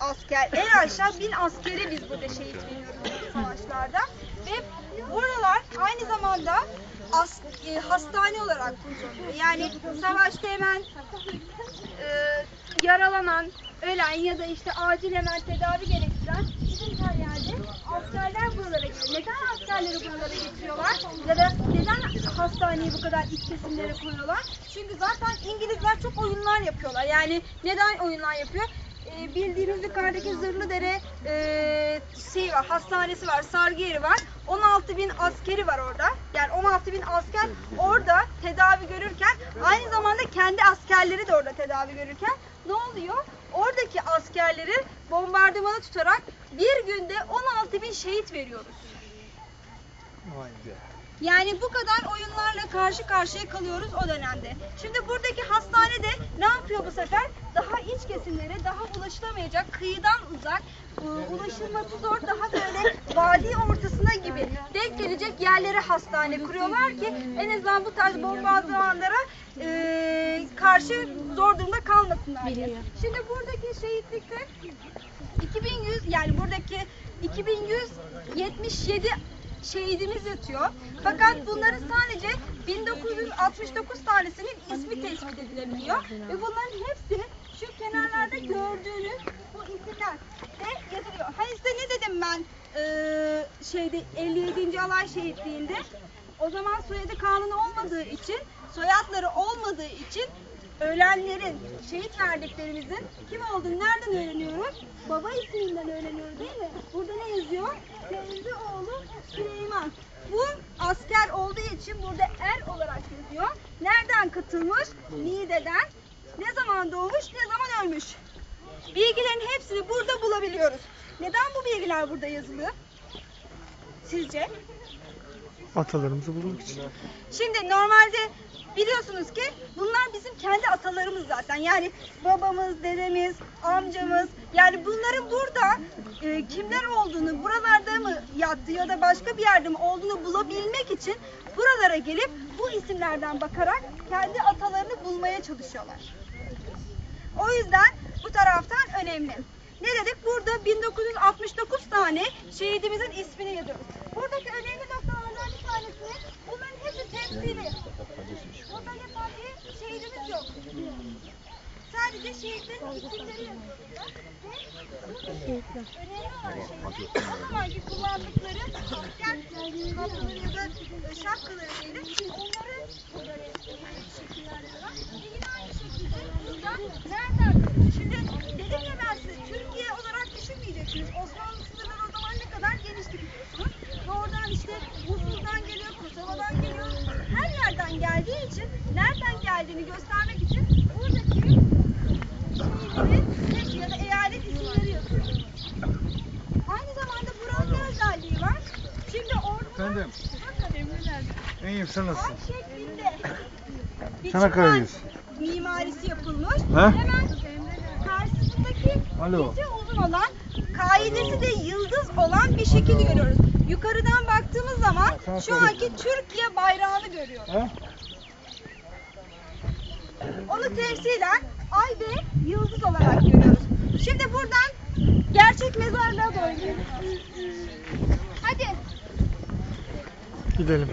asker, en aşağı bin askeri biz burada şehit veriyoruz savaşlarda. Ve buralar aynı zamanda as, e, hastane olarak kullanılıyor. Yani savaşta hemen e, yaralanan, ölen ya da işte acil hemen tedavi gerektiren bütün her yerde askerler buralara geliyor. Neden askerleri buralara getiriyorlar? Ya da neden hastaneyi bu kadar iç kesimlere koyuyorlar? Çünkü zaten İngilizler çok oyunlar yapıyorlar. Yani neden oyunlar yapıyor? Ee, bildiğimiz yukarıdaki Zırlıdere e, şey var, hastanesi var, sargı yeri var. 16 bin askeri var orada. Yani 16 bin asker orada tedavi görürken aynı zamanda kendi askerleri de orada tedavi görürken ne oluyor? Oradaki askerleri bombardımana tutarak bir günde 16 bin şehit veriyoruz. Yani bu kadar oyunlarla karşı karşıya kalıyoruz o dönemde. Şimdi buradaki hastanede ne yapıyor bu sefer? Daha iç kesimlere, daha ulaşılamayacak, kıyıdan uzak, e, ulaşılması zor, daha böyle vadi ortasına gibi denk gelecek yerlere hastane kuruyorlar ki en azından bu tarz bombardımanlara e, karşı zor durumda kalmasınlar diye. Şimdi buradaki şehitlikte 2100 yani buradaki 2177 şehidimiz yatıyor. Fakat bunların sadece 1969 tanesinin ismi tespit edilebiliyor. Ve bunların hepsi şu kenarlarda gördüğünüz bu isimler de yazılıyor. Hani size ne dedim ben eee, şeyde 57. alay şehitliğinde? O zaman soyadı kanunu olmadığı için, soyadları olmadığı için ölenlerin, şehit verdiklerimizin kim olduğunu nereden öğreniyoruz? Baba isminden öğreniyoruz değil mi? Burada ne yazıyor? Teyze oğlu Süleyman. Bu asker olduğu için burada er olarak yazıyor. Nereden katılmış? Niğde'den. Ne zaman doğmuş, ne zaman ölmüş? Bilgilerin hepsini burada bulabiliyoruz. Neden bu bilgiler burada yazılı? Sizce? Atalarımızı bulmak için. Şimdi normalde biliyorsunuz ki bunlar bizim atalarımız zaten. Yani babamız, dedemiz, amcamız. Yani bunların burada e, kimler olduğunu, buralarda mı yattı ya da başka bir yerde mi olduğunu bulabilmek için buralara gelip bu isimlerden bakarak kendi atalarını bulmaya çalışıyorlar. O yüzden bu taraftan önemli. Ne dedik? Burada 1969 tane şehidimizin ismini yazıyoruz. Buradaki önemli noktalardan bir tanesi bunların hepsi temsili. Burada şehidimiz yok. Sadece şehitlerin isimleri yazıyor. Ve buradaki önemli olan şey o zamanki kullandıkları asker kapları ya da e, şapkaları diyelim. Onları burada şekiller yapıyorlar. Ve yine aynı şekilde burada nereden? Şimdi dedim ya ben size Türkiye olarak düşünmeyeceksiniz. Osmanlı sınırları o zaman ne kadar genişti biliyorsunuz. Ve oradan işte Musul'dan geliyor, Kosova'dan geliyor. Her yerden geldiği için nereden geldiğini göstermek için buradaki şehirlerin ya da eyalet isimleri yazıyor. Aynı zamanda buranın ne özelliği var? Şimdi orada Efendim? bakın İyiyim sen nasılsın? ay şeklinde bir Çanakkale'deyiz. mimarisi yapılmış. He? Hemen karşısındaki Alo. ince uzun olan kaidesi de yıldız olan bir şekil görüyoruz. Yukarıdan baktığımız zaman şu anki Türkiye bayrağını görüyoruz. He? Onu temsilen ay ve yıldız olarak görüyoruz. Şimdi buradan gerçek mezarlığa doğru gidiyoruz. Hadi. Gidelim.